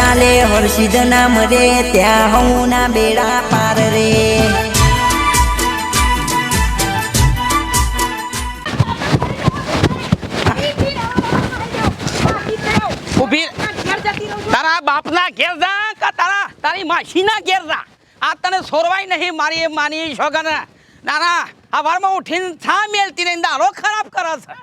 ચાલે હર્ષિદ નામ રે ત્યાં હું ના બેડા પાર રે. ઊભી તારા બાપના ઘેર જા કે તારા તારી માસીના ઘેર જા. આ તને સોરવાય નહીં મારી માની છોકર ના ના સવારમાં ઉઠીને થા મેલતી નહીં દારો ખરાબ કરે છે.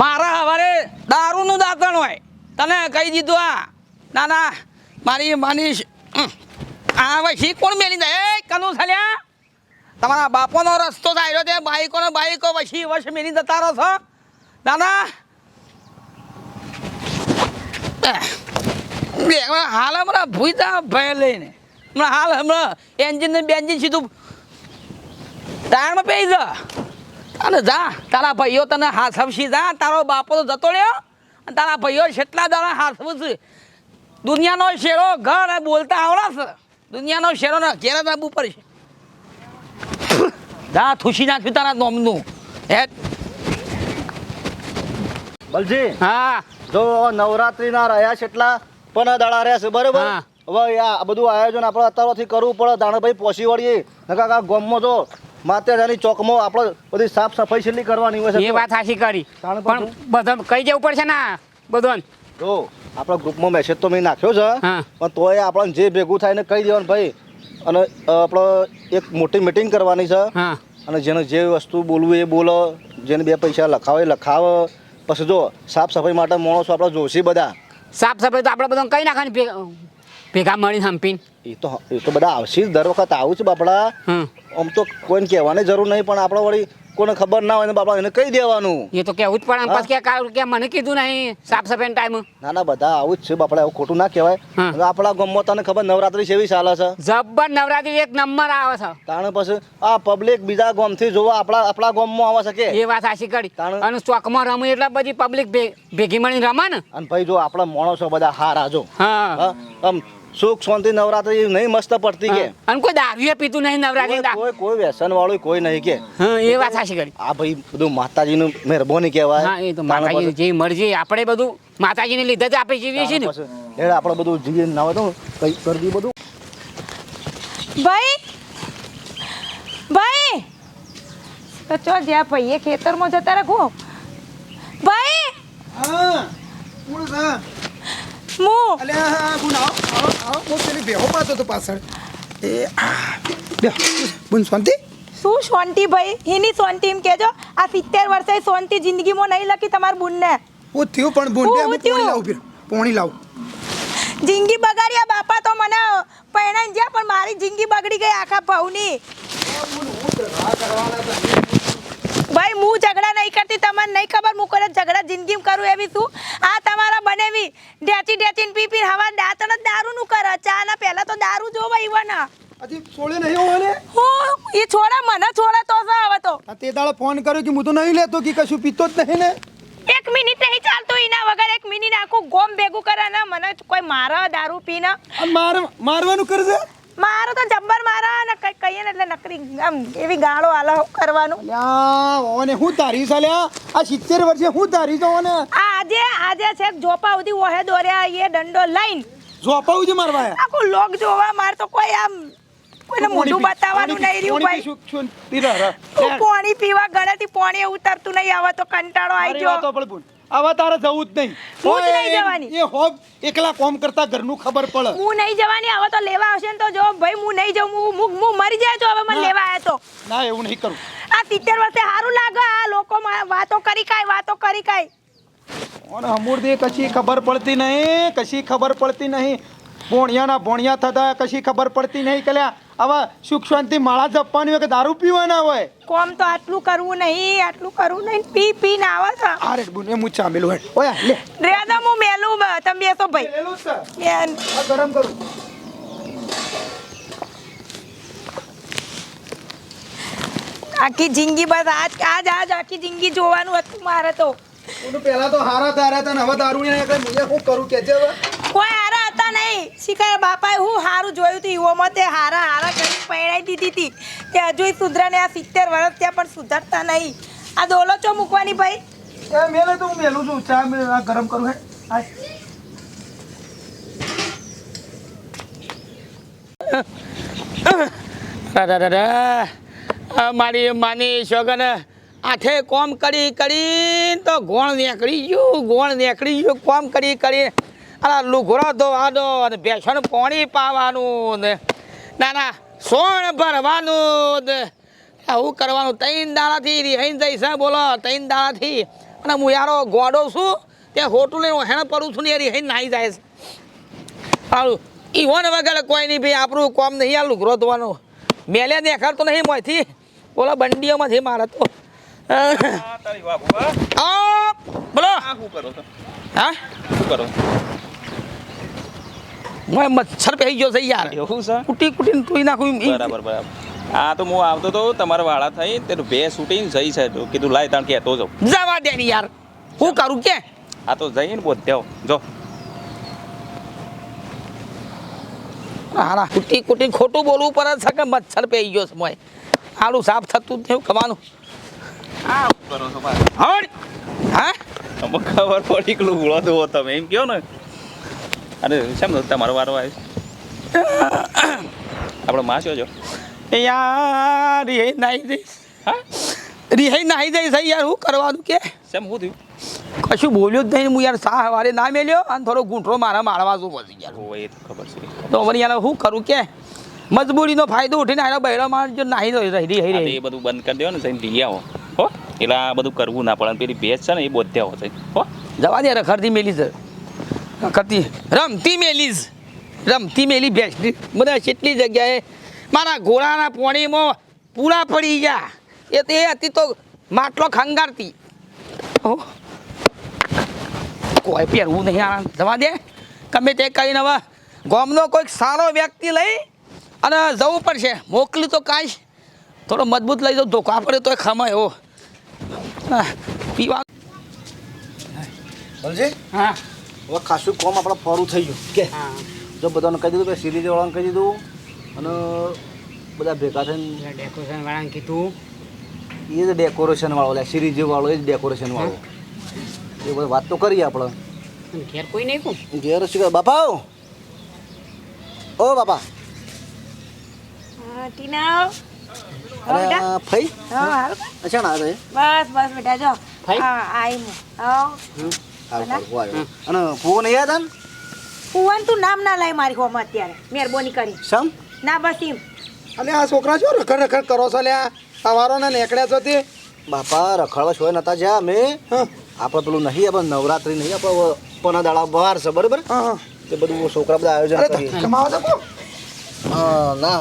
મારા હવારે દારૂનું દાંતણ હોય. તને કહી દીધું આ. ના ના, મારી માની આ વસી કોણ મેલી દે? એ કનુ તમારા બાપોનો રસ્તો થાય છે. બાઈકોનો બાઈકો વસી વશ મેલી જતા રહો છો. દાદા હાલ હમણાં ભૂતા ભય લઈને. હમણાં હાલ હમણાં એન્જિન ને બેન્જિન સીધું ટાયરમાં પેઈ જા. અને જા, તારા ભાઈઓ તને હાથવશી જા. તારો બાપો તો જતો રહ્યો. અને તારા ભાઈઓ કેટલા દાડા છે? દુનિયાનો શેરો ઘર બોલતા આવડે છે દુનિયાનો શેરો ને ઘેર જ આવવું પડશે જા થુસી નાખ્યું તારા નોમનું. હે? બલજી હા. જો નવરાત્રીના રહ્યા છે એટલા પણ દાડા રહ્યા છે બરોબર? હવે આ બધું આયોજન આપણે અત્યારથી કરવું પડે દાણા ભાઈ પહોંચી વળીએ નકા ગામમાં જો માતાજાની ચોકમાં આપણે બધી સાફ સફાઈ છેલ્લી કરવાની હોય એ છે વાત સાચી કરી. પણ બધા કઈ જવું પડશે ને બધોન. જો આપણા ગ્રુપમાં મેસેજ તો મેં નાખ્યો છે. પણ તોય આપણને જે ભેગું થાય ને કહી દેવાનું ભાઈ. અને આપણો એક મોટી મિટિંગ કરવાની છે. અને જેને જે વસ્તુ બોલવું એ બોલો. જેને બે પૈસા લખાવે એ લખાવે. પછી જો સાફ સફાઈ માટે માણસો આપણે જોશી બધા. સાફ સફાઈ તો આપણે બધા કઈ નાખવાની ભેગા મળીને હંપીને એ તો એ તો બધા આવશે જ. દર વખત આવું છે બાપડા. આમ તો કોઈને કહેવાની જરૂર નહીં પણ આપણે વળી કોઈને ખબર ના હોય ને બાપડા એને કહી દેવાનું. એ તો કેવું જ પણ. પછી કે કે મને કીધું નહીં સાફ સફાઈ ટાઈમ. ના ના બધા આવું જ છે બાપડા એવું ખોટું ના કહેવાય. આપણા ગામમાં તને ખબર નવરાત્રી કેવી ચાલે છે? જબ્બર નવરાત્રી એક નંબર આવે છે. તાણે પછી આ પબ્લિક બીજા ગામથી જોવા આપણા આપણા ગામમાં આવે છે કે? એ વાત સાચી કરી. અને ચોકમાં રમે એટલે બધી પબ્લિક ભેગી મળીને રમે ને. અને ભાઈ જો આપણા માણસો બધા હારા જો. હા. હા આમ સુખ શાંતિ નવરાત્રી નહીં મસ્ત પડતી કે. અને કોઈ દારૂએ પીતું નહીં નવરાત્રી કોઈ- કોઈ વ્યસન વાળું કોઈ નહીં કે. હા એ વાત સાચી કરી. આ ભાઈ બધું માતાજીનું મહેરબાની કહેવાય. હા એ તો માતાજી જે મરજી આપણે બધું માતાજીને લીધે જ આપણે જીવીએ છીએ ને. એટલે આપણે બધું જીવીએ ના હોય તો કઈ કરી બધું. ભાઈ ભાઈ તો ચો જ્યાં ભાઈએ ખેતરમાં જતા રાખો ભાઈ હા બહુ પેલી બેહો પાતો તો પાછળ. એ બે બેહો શાંતિ. શું શાંતિ ભાઈ? એની શાંતિ એમ કહેજો. આ સિત્તેર વર્ષે શાંતિ જિંદગીમાં નહીં લખી તમાર બુનને. હું થયું પણ બુન બે હું પોણી? લાવું પોણી લાવું. જિંદગી બગાડ્યા બાપા તો મને પહેણાઈ જ્યાં પણ મારી જિંદગી બગડી ગઈ આખા ભાવની ભાઈ હું ઝઘડા નહીં કરતી તમને નહીં ખબર હું કોઈ ઝઘડા જિંદગીમાં કરું એવી શું આ તમારા બનેવી ડેચી ડેચીને પી પી હવા દાંતણ જ દારૂનું કરે ચા ના પહેલા તો દારૂ જોવા ઈવન. હજી છોડે નહીં હોવાને હું એ છોડા મને છોડા તો હવે તો. તે દાડે ફોન કર્યો કે હું તો નહીં લેતો કે કશું પીતો જ નહીં ને? એક મિનિટ નહીં ચાલતું એના વગર એક મિનિટ આખું ગોમ ભેગું કરે ને મને કોઈ મારે દારૂ પીને. માર મારવાનું કરશે મારો તો જબ્બર મારા ને કઈ કહીએ ને એટલે નકરી આમ એવી ગાળો આલો કરવાનું. અલ્યા ઓને હું તારી સાલ્યા આ સિત્તેર વર્ષે હું તારી તો ઓને? આજે આજે છે જોપા ઉધી ઓહે દોર્યા એ દંડો લઈને. જોપા ઉધી મારવા આખું લોક જોવા માર તો કોઈ આમ કોઈને મોઢું બતાવવાનું નહીં રહ્યું ભાઈ. પાણી પીવા ગળેથી પાણી ઉતરતું નહીં આવે તો કંટાળો આવી ગયો. આવા તારે જવું જ નહીં. હું જ નહીં જવાની. એ હોબ એકલા કોમ કરતા ઘરનું ખબર પડે. હું નહીં જવાની હવે તો લેવા આવશે ને તો જો ભાઈ હું નહીં જઉં હું હું- મરી જાય તો હવે મને લેવા આવ્યા તો. ના એવું નહીં કરું. આ સિત્તેર વર્ષે સારું લાગે આ લોકો મા- વાતો કરી કાય વાતો કરી કાંઈ. અને અમૂર્તિ કશી ખબર પડતી નહીં કશી ખબર પડતી નહીં. ભોણિયાના ભોણિયા થતા કશી ખબર પડતી નહીં કલ્યા આવા સુખ શાંતિ માળા જપવાની હોય કે દારૂ પીવાના હોય? કોમ તો આટલું કરવું નહીં આટલું કરવું નહીં પી પી ને આવે છે. અરે બુન એ મું ચામેલું હેડ ઓયા લે. રેદા હું મેલું બ- તમે બેસો ભાઈ. મેલું છે. આ ગરમ કરું. આખી જિંદગી બસ આજ આજ આજ આખી જિંદગી જોવાનું હતું મારે તો. પેલા તો હારા તારા હતા હવે દારૂ ને શું કરું કે છે કોઈ હારા બોલતા નહીં. શીખર બાપાએ હું હારું જોયું હતું. યુવોમાં તે હારા હારા કરી પહેરાઈ દીધી હતી. તે હજુ સુધરાને આ સિત્તેર વર્ષ ત્યાં પણ સુધરતા નહીં. આ ડોલો ચો મૂકવાની ભાઈ? મેલે તો હું મેલું છું. ચા મે ગરમ કરું હે. આ મારી માની શોગન આઠે કોમ કરી કરી તો ગોણ નીકળી ગયું ગોણ નીકળી ગયું કોમ કરી કરી આ લુઘડો ધોવાનો અને બેસણ પાણી પાવાનું ને ના ના સોણ ભરવાનું ને. આવું કરવાનું? ત્રણ દાડાથી રિહાઈને જઈશ બોલો. ત્રણ દાડાથી. અને હું યારો ગોડો છું ત્યાં હોટું લઈને હેણ પડું છું ને એ રિહાઈને નાહી જાય છે. સારું ઈવન વગર કોઈ નહીં ભાઈ આપણું કોમ નહીં આ લુગરો ધોવાનું. મેલે દેખાડતો નહીં મોંથી બોલો બંડીઓમાંથી મારે તો. બોલો. હા? શું કરો મોય મચ્છર પહેરી ગયો છે યાર. એવું છે? કુટી કુટીને તોય નાખું બરાબર બરાબર. હા તો હું આવતો તો તમારા વાળા થઈ તે બે શૂટિંગ જઈ છે. તો કીધું લાય તાણ કહેતો જાઉં. જવા દે ને યાર. હું કરું કે? આ તો જઈને દેવ જો. હારા કુટી કુટી ખોટું બોલવું પડે છે કે મચ્છર પહેરી ગયો છે મોય. આડું સાફ થતું જ નહીં કમાનું. આ શું કરો છો ભાઈ? હા? ખબર પડી કે લુગડો ધોવો તમે એમ કહો ને? અરે શેમ તમારો વારો આવ્યો આપણે માસ્યો જો? એ યાર રિહાઈ નાહી જઈશ. હા? રિહાઈ નાહી જઈશ હે યાર શું કરવાનું કે? શેમ શું થયું? કશું બોલ્યો જ નહીં હું યાર સા હવારે ના મેલ્યો અને થોડો ગૂંઠો મારા મારવા શું પછી યાર ઓ એ તો ખબર છે. તો મને યાર શું કરું કે? મજબૂરીનો ફાયદો ઉઠીને આનો બૈરો માણસ જો નાહી રહી રહી રહી. હા, એ બધું બંધ કરી દેવાનું જઈને લઈ આવો. હો? એટલે આ બધું કરવું ના પડે પેલી ભેંસ છે ને એ બોધ્યાઓ છે. હો? જવા દે રખડતી મેલી છે. રખડતી રમતી મેલીશ રમતી મેલી બેસ્ટ બધા કેટલી જગ્યાએ મારા ઘોડાના પોણીમાં પૂરા પડી ગયા. એ તો હતી તો માટલો ખંગારતી. કોઈ પહેરવું નહીં આ જવા દે. ગમે તે કરીને હવે ગામનો કોઈક સારો વ્યક્તિ લઈ અને જવું પડશે. મોકલી તો કાંઈ. થોડો મજબૂત લઈ જાઉં ધોકા પડે તોય ખમાય એવો પીવા. બોલજી? હા. હવે ખાસું કોમ આપણે ફરું થઈ ગયું. કે હા. જો બધાને કહી દીધું કે સિરીઝ વાળાને કહી દીધું અને બધા ભેગા થઈને ડેકોરેશન વાળાને કીધું. એ જ ડેકોરેશન વાળો લે સિરીઝ વાળો એ જ ડેકોરેશન વાળો એ બધી વાત તો કરીએ આપણે. ઘેર કોઈ નહીં કહું ઘેર શું કહે બાપા. ઓ બાપા. ટીના ફઈ? અચ્છા ના રે. બસ બસ બેટા જો. ફઈ? આઈ હું. હા અને ફૂવો નહીં આવ્યા તા ફુવાન તું નામ ના લાય મારી હોમ અત્યારે. મહેરબાની કરી. સમ ના બસ એમ. અને આ છોકરા છો રખડ રખડ કરો છો લ્યા સવારો ને નીકળ્યા છો તે? બાપા રખડવા છો નતા જ્યાં અમે. હા. આપણે પેલું નહીં આપણે નવરાત્રી નહીં આપણે પના દાડા બહાર છે બરાબર? તે બધું છોકરા બધા આયોજન ધક્કા મારો હા ના.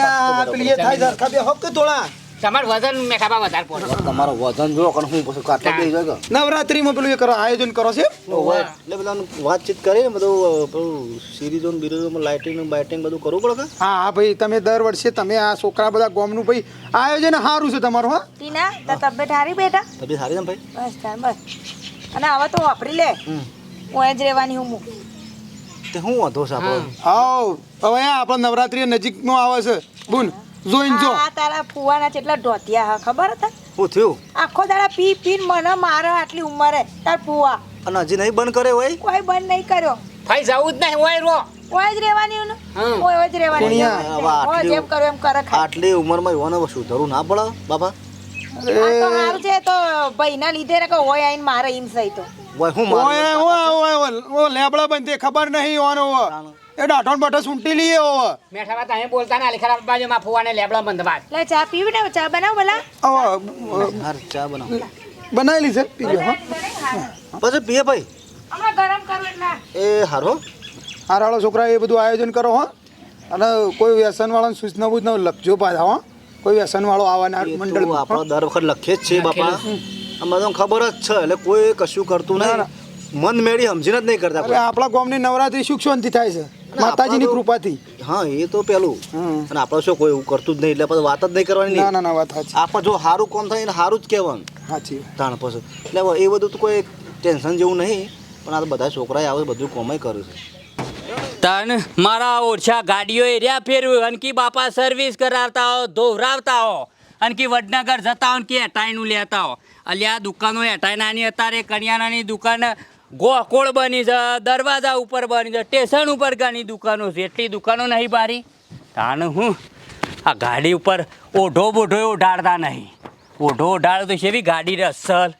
આ પેલી થાય ધરખા બે હક કે થોડા તમારું વજન મેં ખાવા વધારે પડે. તમારો વજન જો કણ હું પછી કાટલો બેસી જાય નવરાત્રીમાં પેલું એ કરો આયોજન કરો છે? એટલે બધાને વાતચીત કરીને બધું પેલું સિરીઝો ને બિરીઝોમાં લાઇટિંગ બાઇટિંગ બધું કરવું પડે હા હા ભાઈ તમે દર વર્ષે તમે આ છોકરા બધા ગોમનું ભાઈ આયોજન સારું છે તમારું હા. ટીના તાર તબિયત સારી બેટા? તબિયત સારી ને ભાઈ? બસ તાર બસ. અને હવે તો વાપરી લે. હું એ જ રહેવાની હું તે હું વાંધો છે આપણો? આવ હવે આ આપણો નવરાત્રી નજીકનો આવે છે. બુન જોઈને જો. આ તારા ફુવાના કેટલા ઢોતિયા હા ખબર હતા? શું થયું? આખો દાડા પી પીન મને મારે આટલી ઉંમરે તાર ફુવા. અને હજી નહીં બંધ કરે હોય? કોઈ બંધ નહીં કર્યો. ભાઈ જવું જ નહીં હોય રો ઓય જ રહેવાની ને હમ. ઓય જ રહેવાની. પુણ્યા, જેમ કરો એમ કરે આટલી ઉંમરમાં યુવાનો સુધરવું ના પડે બાપા? તો છે તો ભાઈના લીધે ને કે ઓય આઈને મારે એમ સહી તો. ઓય હું ઓય ઓય ઓય ઓય ઓ લેબડા બંધ ખબર નહીં ઓનો એ ડાઠોન બઠો સૂંટી લઈએ ઓ મેઠા અહીં બોલતા ના ખરાબ બાજુમાં ફુવાને લેબડા બંધવા લે ચા પીવી ને ચા બનાવ ભલા. હાર ચા બનાવ. બનાવેલી છે પીજો હા. પછી પીએ ભાઈ. હમણાં ગરમ કરું એટલે. એ હારો હારાળો છોકરા એ બધું આયોજન કરો હો. અને કોઈ વ્યસન વાળાને સૂચના બૂચના લખજો પાછા હો. કોઈ વ્યસન વાળો આવવાના મંડળ આપણો દર વખત લખીએ જ છે બાપા. અમને તો ખબર જ છે એટલે કોઈ કશું કરતું નહીં. મન મેળી સમજીને જ નહીં કરતા આપણા ગામની નવરાત્રી સુખ શાંતિ થાય છે. માતાજીની કૃપાથી. હા એ તો પેલું. અને આપણે શું કોઈ એવું કરતું જ નહીં એટલે પછી વાત જ નહીં કરવાની ના ના વાત આપણે જો સારું કોમ થાય એને સારું જ કહેવાનું. સાચી. તાણ પછી. એટલે એ બધું તો કોઈ ટેન્શન જેવું નહીં પણ આ તો બધા છોકરાએ આવે બધું કોમે કર્યું છે. તન મારા ઓછા ગાડીઓ એરિયા ફેરવ્યું. અનકી બાપા સર્વિસ કરાવતા હો, ધોવરાવતા હો. અનકી વડનગર જતા હો કે એટાઈનું લેતા હો. અલ્યા દુકાનો એટાઈનાની અત્યારે કરિયાણાની દુકાન ગોકોળ બની છે, દરવાજા ઉપર બની છે, સ્ટેશન ઉપર ઘણી દુકાનો છે. એટલી દુકાનો નહીં બારી તાણ હું આ ગાડી ઉપર ઓઢો બોઢો ઓઢાડતા નહીં. ઓઢો ઓઢાડો તો છે બી ગાડી રસલ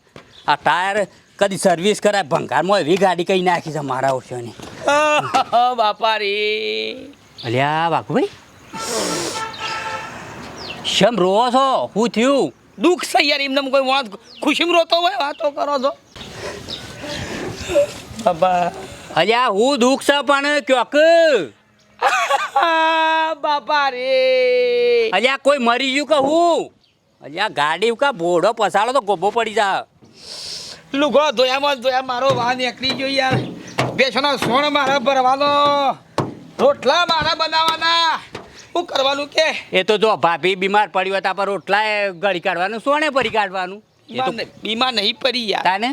આ ટાયર કદી સર્વિસ કરાય ભંગારમાં એવી ગાડી કઈ નાખી છે મારા ઓછોની બાપા રે અલ્યા બાકુભાઈ શમ રોવો છો? શું થયું? દુઃખ છે યાર એમને કોઈ વાત ખુશીમાં રોતો હોય વાતો કરો છો. બાપા. અલ્યા હું દુઃખ છે પણ ક્યોક? બાપા રે અલ્યા કોઈ મરી ગયું કે હું? અલ્યા ગાડી કા બોડો પસાડો તો ગોબો પડી જા. લુગડો ધોયામાં ધોયા મારો વાહ નીકળી ગયો યાર. બેસનો સોણ મારા ભરવાનો. રોટલા મારા બનાવવાના શું કરવાનું કે? એ તો જો ભાભી બીમાર પડી હોય તો આપણે રોટલા ગળી કાઢવાનું સોણે પડી કાઢવાનું. એ બીમાર તો નહીં- બીમાર નહીં પડી યાર. તાને?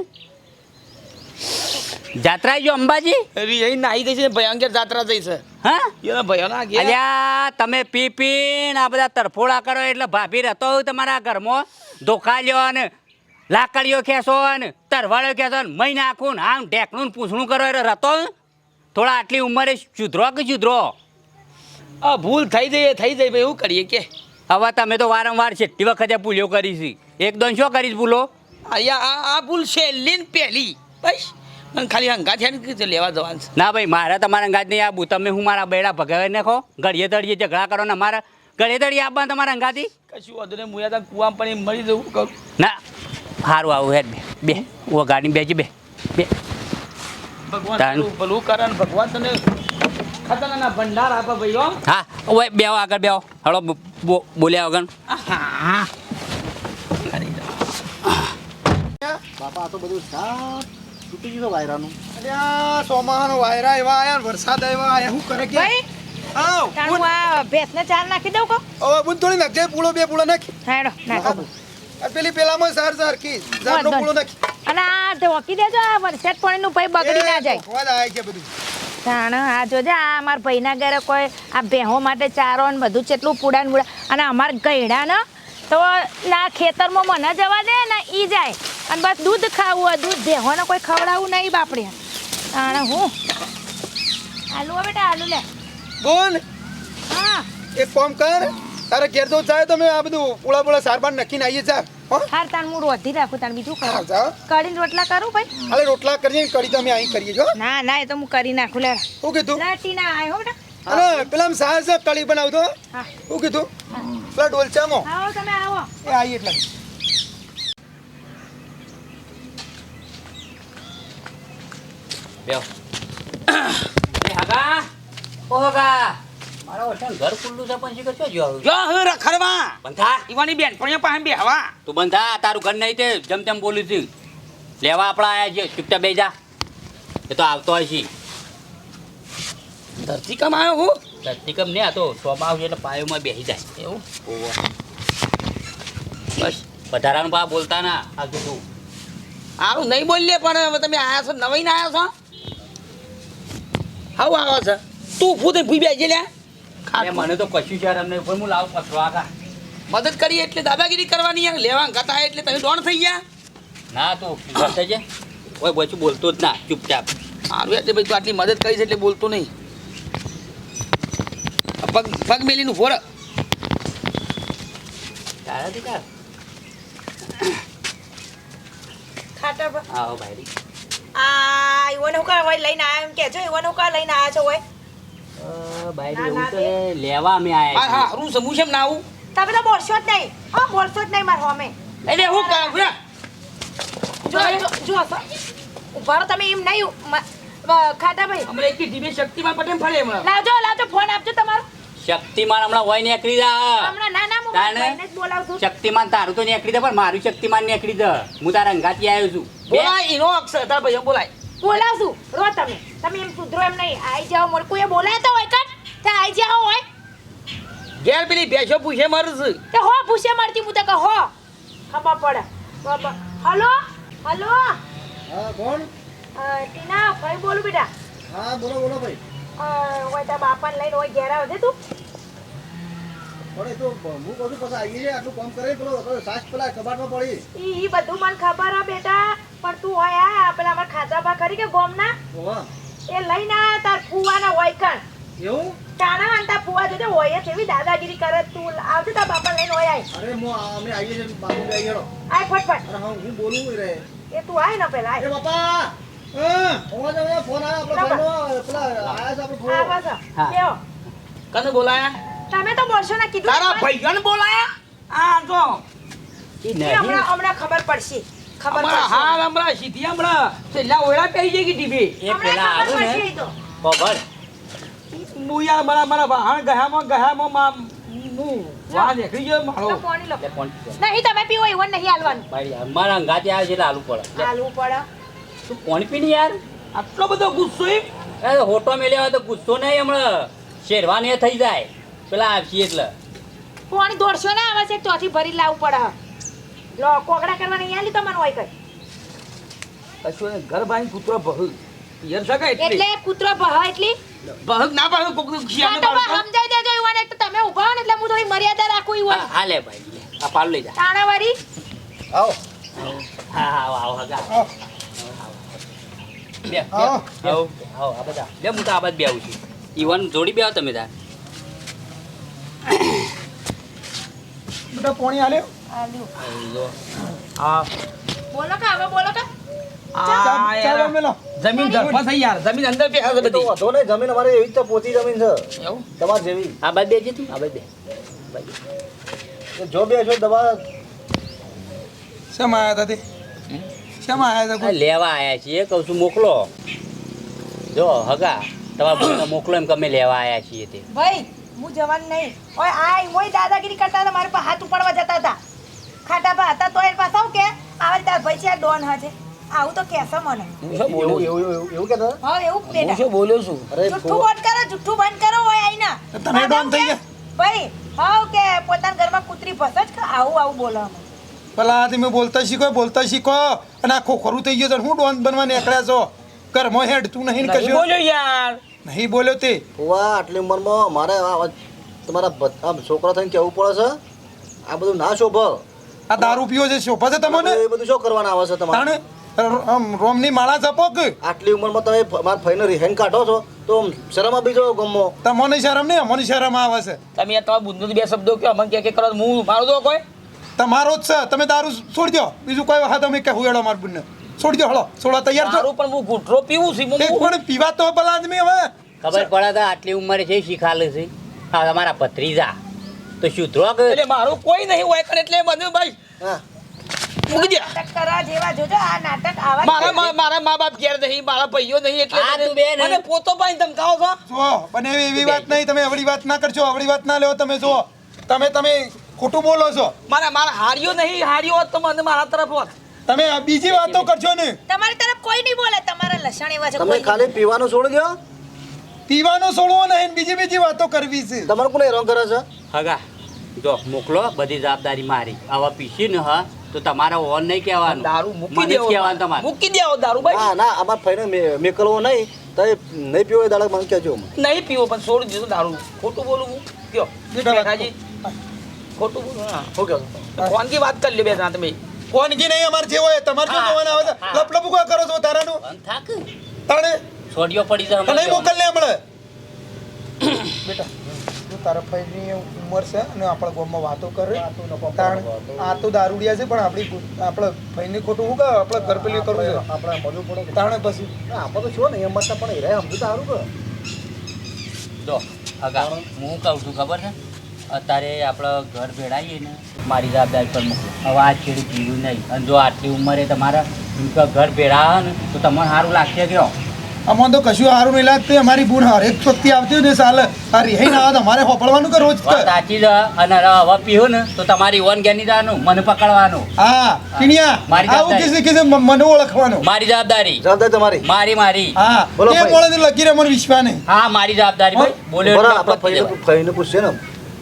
જાત્રા જો અંબાજી? અહીં નાહી જઈશ ભયંકર જાત્રા જઈશ છે. હા? ભયો ભયોના ઘેર અલ્યા તમે પી પીને આ બધા તરફોડા કરો એટલે ભાભી રહેતો હોય તમારા ઘરમાં ધોખા લ્યો ને લાકડીઓ ખેંચો ને તરવાળો ખેંચો ને મહી નાખું ને આમ ઢેકણું પૂછણું કરો એટલે રતો? થોડા આટલી ઉંમરે સુધરો કે સુધરો આ ભૂલ થઈ જઈએ થઈ જાય ભાઈ એવું કરીએ કે? હવે તમે તો વારંવાર છેલ્લી વખતે ભૂલ્યો કરી છે. એક દોન શું કરીશ ભૂલો? અહીંયા આ આ ભૂલ છે લીન પહેલી. બસ. મને ખાલી હંગા છે ને લેવા જવાનું છે. ના ભાઈ મારે તમારા અંગાજ નહીં. આવું તમે હું મારા બેડા ભગાવી નાખો? ઘડીએ તળીએ ઝઘડા કરો ને મારા ઘડીએ તળીએ આપવા તમારા અંગાથી કશું વધુ ને મુયા કુવામાં પણ મળી જવું કરું? ના. સારું આવું હેડ બે. બે ઓ ગાડી બેજી બે. બે. ભગવાન ભલું કરે ભગવાન તને ખતરાના ભંડાર આપે ભાઈ હો. ઓય બેહો આગળ બે હળો બોલ્યા વગર. આહા. બાપા આ તો બધું સાફ તૂટી ગયું વાયરાનું. અલ્યા સોમાહાનો વાયરા એવા આયા વરસાદ આવ્યા આયા શું કરે કે? ભાઈ આવ તારું આ ભેંસને ચાર નાખી દઉં કહો? ઓ બુન થોડી નાખજે પૂળો બે પૂળો નાખ. હેડો નાખો. આ પેલી પેલામાં સાર સાર ઝાડનો પૂળો નાખી. અને આ દેજો આ વરસાદ પાણીનું ભાઈ બગડી ના જાય. છે બધું. તાણ આ જોજે આ અમારા ભાઈના ઘરે કોઈ આ ભેહો માટે ચારો ને બધું કેટલું પૂડા ને પૂડા અને અમારા ગયડા ને તો ના ખેતરમાં મને જવા દે ને ઈ જાય. અને બસ દૂધ ખાવું હોય દૂધ. ભેહોને કોઈ ખવડાવવું નહીં બાપડે. તાણ હું. આલુ બેટા આલુ લે. બોન હા. એક કામ કર તારે ઘેર તો જાય તો મેં આ બધું પૂળા પૂળા સાર બાર નખીને આવીએ જા હો. હાર તાર હું રોધી રાખું તાર બીજું કરું. જા. રોટલા કરું ભાઈ? અરે રોટલા કરીએ કઢી તો અહીં કરીએ છો ના ના એ તો હું કરી નાખું લે. શું કીધું? લાટી ના આય હો બેટા. અને પેલા સાસ કઢી બનાવતો હા. શું કીધું? પેલા ડોલચામાં. આવો તમે આવો. એ આવી એટલે. બેહો. એ હગા? ઓ હગા. મારો ઘર ખુલ્લું છે પણ શીખર જો જો હવે રખડવા બંધા. ઈવાની બેનપણીઓ પાસે બેહવા. તું બંધા તારું ઘર નહીં તે જેમ તેમ બોલ્યું છું. લેવા આપણા આયા છે ચૂપચાપ બે જા. એ તો આવતો હશે ધરતી કમ આવ્યો હું? ધરતીકમ ને આતો શોમાં આવશે એટલે પાયોમાં બેસી જાય. એવું? ઓહો. બસ વધારાનું પા બોલતા ના. આવજો તું. સારું નહીં બોલીએ પણ હવે તમે આવ્યા છો નવાઈને આવ્યા છો? હાવ આવો છે. તું ફૂતે ભૂઈ બેસી લ્યા. મને તો કશું છે અમને પણ હું લાવું પથરો કા મદદ કરી એટલે દાદાગીરી કરવાની યાર લેવા ગતા એટલે તમે દોણ થઈ ગયા? ના તો બસે છે કોઈ બચું બોલતો જ ના. ચૂપચાપ. મારું એટલે ભાઈ તું આટલી મદદ કરી છે એટલે બોલતો નહીં. પગ પગ મેલીનું ફોર તારાથી કા ખાટા આવો ભાઈ આ ઈવન હુકા હોય લઈને આયા એમ કે છો? ઈવન હુકા લઈને આયા છો હોય? ભાઈ એવું તો લેવા અમે આયા હા હું સમું છે ના આવું? તમે તો બોલશો જ નહીં. હા બોલશો જ નહીં મારા હોમે. એટલે હું કામ રે જો જો ઊભા રહો તમે એમ નહીં. બ- ભાઈ. હમણાં એક ટીવી શક્તિમાન પટેલ ફરે હમણાં. લાવજો લાવજો ફોન આપજો તમારો. શક્તિમાન હમણાં હોય નીકળી જા હમણાં ના ના હું તાને? મારા ભાઈને જ બોલાવું શક્તિમાન તારું તો નીકળી દે પણ મારું શક્તિમાન નીકળી દે. હું તારા અંગાથી આવ્યો છું. બોલાય એનો અક્ષર. તાર ભાઈ બોલાય. બોલાવશું. રો તમે. તમે એમ સુધરો એમ નહીં. આઈ જાઓ મોર એ બોલાય તો. તે આઈ જાઓ હોય ઘેર પેલી ભેંસો પૂછે મરશે તે હો પૂછે મરતી હું તો કહો હો. ખબર પડે. બાબા હલો? હલો? હા કોણ? ટીના ભાઈ બોલું બેટા. હા બોલો બોલો ભાઈ. હોય તારા બાપાને લઈને ઘેર તું? તો હું કહું પછી આવી જાય આટલું કામ કરે પેલો પેલો સાસ પેલા કબાટમાં પડી. ઈ ઈ બધું મને ખબર હે બેટા પણ તું હોય આ પેલા અમાર ખાચા ભા ખરી કે ગોમના? હોવા. એ લઈને આયા તાર ફુવાના હોય કણ એવું? તાણા વાંતા ફુવા જોજે હોય જ દાદાગીરી કરે તું? આવજે તાર બાપા લઈને હોય આય. અરે મો અમે આવીએ છીએ બાપુ બે હેડો આય ફટફટ. અરે હા હું બોલું રે. એ તું આય ને પેલા એ બાપા! હા? અવાજ આવે ફોન આવ્યો પેલા આયા છે આપણો ફોન બસ હા. બેહો. કને બોલાયા? તમે તો બોલશો ને કીધું તારા ભાઈઓને બોલાયા? આ જો. નહીં. હમણાં હમણાં ખબર પડશે. ખબર પડશે. હાલ હમણાં સીધી હમણાં. છેલ્લા ઓળા પહેરી જઈ ગઈ ટીવી એ પેલા હમણાં આવે ને. ઈ હું યાર મારા મારા વાહણ ગયામાં ગયામાં મા હું વાહ નીકળી ગયો મારો. નહીં તમે પીવો એવું નહીં હાલવાનું. ભાઈ મારા અંગાતે આવે છે એટલે આલુ પડે. હાલવું પડે. તું કોણ પીની યાર. આટલો બધો ગુસ્સો એમ? એ હોટો મેલ્યા હોય તો ગુસ્સો નહીં હમણાં શેરવાની એ થઈ જાય. પેલા આવશી એટલે. પાણી દોડશો ને આવે છે ચોથી ભરી લાવવું પડે. લો કોગડા કરવાની નહીં લીધો મને હોય કઈ. કશું ઘર ભાઈ કૂતરો બહુ પિયર શકે એટલે. એટલે કૂતરો ભહ એટલે? બહુ ના પાડો કોકનું શિયાળને ના બા સમજાઈ દેજો ઈવોને એક તો તમે ઊભા હો ને એટલે હું થોડી મર્યાદા રાખું ઈવોને. હા હા લે ભાઈ આ પાલ લઈ જા. તાણાવાળી આવો. હા હા આવો હગા. આવો. બે બે આવો. આવો આ બધા. બે હું તો આ બે આવું છું. ઈવન જોડી બે આવો તમે તાર. બેટા પોણી આલ્યો આલ્યું. હા. બોલો કે હવે બોલો કે? યાર, જમીન ઝડપા થઈ યાર. જમીન અંદર બે હાથ બધી? વાંધો નહીં જમીન અમારે એવી તો પોતી જમીન છે. એવું? તમારે જેવી. આ બાજુ બે તું. આ બાજુ બે. જો બે જો દવા. શેમાં આયા હતા તે? શેમાં આયા હતા લેવા આયા છીએ કહું છું મોકલો. જો હગા તમારા ભાઈને મોકલો એમ કે અમે લેવા આયા છીએ તે. ભાઈ હું જવાન નહીં. ઓય આ મોય દાદાગીરી કરતા હતા મારા પર હાથ ઉપાડવા જતા હતા. ખાટા પર હતા તો એ પાસે કે આવે તાર ભાઈ છે ડોન હાજે. આવું તો કેસો મને. હું શું બોલું? એવું એવું એવું હતા? હા એવું હું શું બોલ્યો છું? અરે જુઠ્ઠું બંધ કરો જુઠ્ઠું બંધ કરો હોય આઈના. તને ડોન થઈ ગયા? ભાઈ હાવ કે પોતાના ઘરમાં કૂતરી ભસ જ આવું આવું બોલો. પેલા તમે બોલતા શીખો બોલતા શીખો. અને આખો ખરું થઈ ગયો તો હું ડોન બનવા નીકળ્યા છો? ઘરમાં હેડ તું નહીં કશું? બોલ્યો યાર. નહીં બોલ્યો તે? વાહ આટલી ઉંમરમાં મારે તમારા બધ- આમ છોકરા થઈને કેવું પડે છે? આ બધું ના શોભ. આ દારૂ પીવો છે શોભા છે તમને? એ બધું શું કરવાના આવે છે તમારે? રોમની માળા જપો કે? આટલી ઉંમરમાં તમે મારા ભાઈને રિહાઈન કાઢો છો તો શરમ બીજો ગમો. તમને શરમ નહીં અમને શરમ આવે છે. તમે તમારા બુદ્ધુ બે શબ્દો કયો અમને કે કે કરો હું મારો દો કોઈ? તમારો જ છે તમે દારૂ છોડી દો બીજું કોઈ વખત અમે કે એડો માર બુનને છોડી દો હળો. છોડવા તૈયાર છો? પણ હું ઘૂંટરો પીવું છું મને પણ પીવા તો પેલા આદમી હવે? ખબર પડે તો આટલી ઉંમરે છે શીખાલે છે. હા તમારા ભત્રીજા તો શું કે એટલે મારું કોઈ નહીં હોય એટલે મને ભાઈ મારા મા- બાપ ઘેર નહીં મારા ભાઈઓ નહીં એટલે મને- તું બેન. મને પોતો પાઈને ધમકાવો છો? જો બને એવી વાત નહીં તમે અવળી વાત ના કરજો અવળી વાત ના લેવો તમે જો તમે તમે ખોટું બોલો છો. મારા મારા હાર્યો નહીં હાર્યો હોત તો મને મારા તરફ હોત. તમે બીજી વાતો કરજો ને. તમારી તરફ કોઈ નહીં બોલે તમારા લસણ એવા છે તમે ખાલી પીવાનું છોડી દો પીવાનું છોડવો નહીં બીજી બીજી વાતો કરવી છે. તમારે કોને હેરાન કરે છે? હગા. જો મોકલો બધી જવાબદારી મારી. આવા પીસી ને હા તો તમારે ઓન નહીં કહેવાનું. દારૂ મૂકી દેવો કહેવાનું તમારે. મૂકી દેવો દારૂ ભાઈ. ના ના અમારા ભાઈને મે- મેકલવો નહીં. તો એ નહીં પીવો એ દાડા મને કહેજો નહીં પીવો પણ છોડી દીધું દારૂ. ખોટું બોલું હું? કયો. બેટા ખોટું બોલું હા. શું કહો ફોનથી વાત કરી લે બે તમે તમે? કી નહીં? અમારે જે હોય તમારે શું હા, આવે લપ લપ કરો છો તારાનું. થાક? તણે? છોડિયો પડી જાય નહીં મોકલ લે હમણે. બેટા તું તારા ભાઈની ઉંમર છે અને આપણા ગામમાં વાતો કરે આ તો દારૂડિયા છે પણ આપણી આપણા ભાઈને ખોટું હું કહે? આપણે ઘર પેલી કરવું છે. આપણે મળવું પડે તાણે પછી આપણે તો છો ને એમ મતલબ પણ હીરા સમજુ તો સારું કે? જો હગા હું કહું છું ખબર છે? અત્યારે આપણે ઘર ભેળાઈએ ને મારી જવાબદારી પર મૂકું. હવે આ છેડી પીવું નહીં. અને જો આટલી ઉંમરે તમારા ઘર ભેળા ને તો તમને સારું લાગશે કયો? આમાં તો કશું સારું નહીં લાગતું. અમારી ભૂલ હારે એક શક્તિ આવતી ને સાલ આ રિહાઈ ના આવે અમારે હોપડવાનું કે રોજ સાચી છે. અને હવે પીવું ને તો તમારી ઓન ગેની જવાનું મને પકડવાનું. હા ટીણિયા મારી આવું. કિસે કિસે મને ઓળખવાનું. મારી જવાબદારી. જવાબદારી તમારી. મારી મારી. હા બોલો એ બોલે મોડે લગી રહે મને વિશ્વા નહીં. હા મારી જવાબદારી ભાઈ. એટલે આપણા ભાઈને ભાઈને પૂછશે ને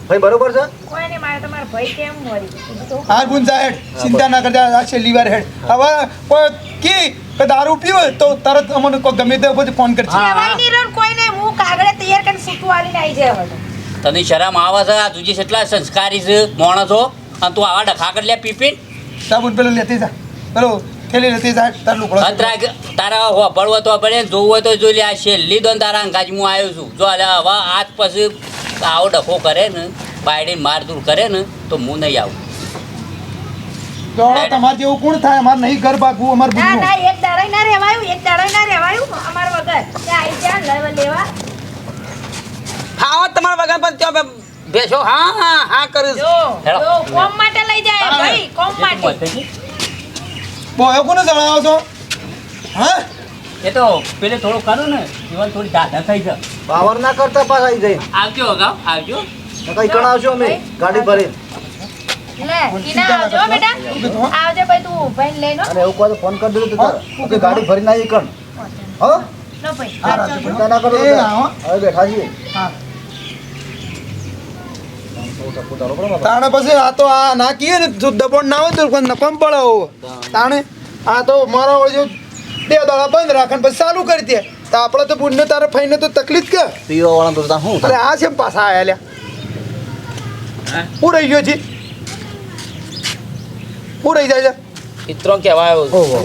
ભાઈ બરોબર છે? કોઈ નહીં મારે તમારો ભાઈ કેમ મરી કીધું તો હાર બુન જા હેડ. ચિંતા ના કરતા આ છેલ્લી વાર હેડ. હવે કોઈ કી? કે દારૂ પીવો તો તરત અમને કોઈ ગમે તે પછી ફોન કરશે હા, કહેવાય નહીં કોઈ નહીં હું કાગળે તૈયાર કરીને સૂતું આવીને આવી જાય હવે તને શરમ આવે છે? આ તુજી કેટલા સંસ્કારી છે માણસો અને તું આવા ડખાકડ કરી લે પીપીન. સાબુન પેલો લેતી જા. પેલો થેલી લેતી જા તાર લુકડો અત્રા તારા હોભળવો તો પડે જોવો જોવું હોય તો જોઈ લે. આ છેલ્લી દોન તારા અંગાજ હું આવ્યો છું. જો હવે આજ પછી આવો ડખો કરે ને બાયડી મારધૂર કરે ને તો હું નહીં આવું. જો તમારે જેવું કોણ થાય? અમારે નહીં ઘર ભાગવું અમારે ના ના રહેવાયું? એક દાડો ના રહેવાયું? અમાર વગર. આઈ જા લેવા. લેવા ખાવા તમારા વગર પર ત્યાં બેસો. હા હા હા કરીશ. જો જો કોમ માટે લઈ જાય ભાઈ કોમ માટે. બોયો કોને જણાવો છો? હા? એ તો પેલે થોડું કરું ને જીવન થોડી દાદા થઈ જાય પાવર ના કરતા પાછા આવી જાય. આવજો અગાઉ આવજો. કઈ કણ આવશો અમે ગાડી ભરી લે ઈના આવજો બેટા. આવજે ભાઈ તું ભાઈ લઈ લો. અને એવું કોઈ ફોન કરી દીધું તારે. કે ગાડી ભરી ના કણ? હા? લો ભાઈ ચિંતા ના કરો હવે બેઠા છીએ. હા. ટપુ તારો પણ બાપા. તાણે પછી આ તો આ ના કીએ ને જો ના હોય તો નકમ પડે તાણે આ તો મારો જો બે દાડા બંધ રાખે પછી ચાલુ કરી દે. તો આપણે તો પુણ્ય તારે ફઈને તો તકલીફ કે? પીવા વાળા તો હું અરે આ છે પાછા આયા લ્યા. હું? રહી ગયો છે. હું રહી જાય છે. મિત્રો કહેવાય ઓહો.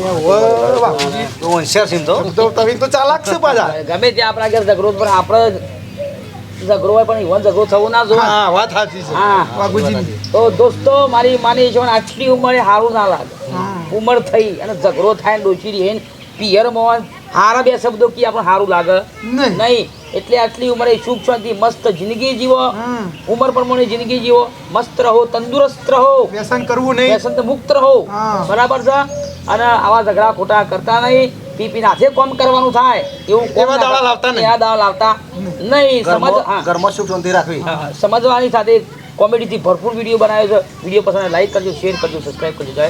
બાપુજી હોશિયાર છે તો? તો તમે તો ચાલાક છે પાછા. ગમે ત્યાં આપણા ઘેર ઝઘડો પણ આપણે ઝઘડો હોય પણ ઈવન ઝઘડો થવું ના જોઈએ હા વાત સાચી છે. હા. તો દોસ્તો મારી માની પણ આટલી ઉંમરે સારું ના લાગે. ઉંમર થઈ અને ઝઘડો થાય ને ડોસી રહે ને પિયર મોહન હારા બે શબ્દો કી આપણે સારું લાગે? નહીં. નહીં. એટલે આટલી ઉંમરે સુખ શાંતિ મસ્ત જિંદગી જીવો ઉંમર પ્રમાણે જિંદગી જીવો મસ્ત રહો તંદુરસ્ત રહો વ્યસન કરવું નહીં વ્યસન મુક્ત રહો બરાબર છે અને આવા ઝઘડા ખોટા કરતા નહીં પીપી હાથે કોમ કરવાનું થાય એવું કોમ એવા દાડા લાવતા નહીં. એવા દાડા લાવતા નહીં સમજ ઘરમાં સુખ શાંતિ રાખવી સમજવાની સાથે કોમેડીથી ભરપૂર વીડિયો બનાવ્યો છે વીડિયો પસંદ લાઈક કરજો શેર કરજો સબસ્ક્રાઈબ કરજો જય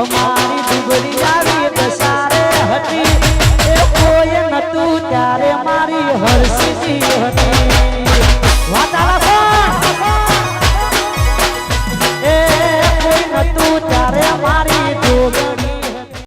અમારી ડુગરી આવી દસારે હતી. એ કોઈ નતું ત્યારે મારી હરસી હતી. વાતાળા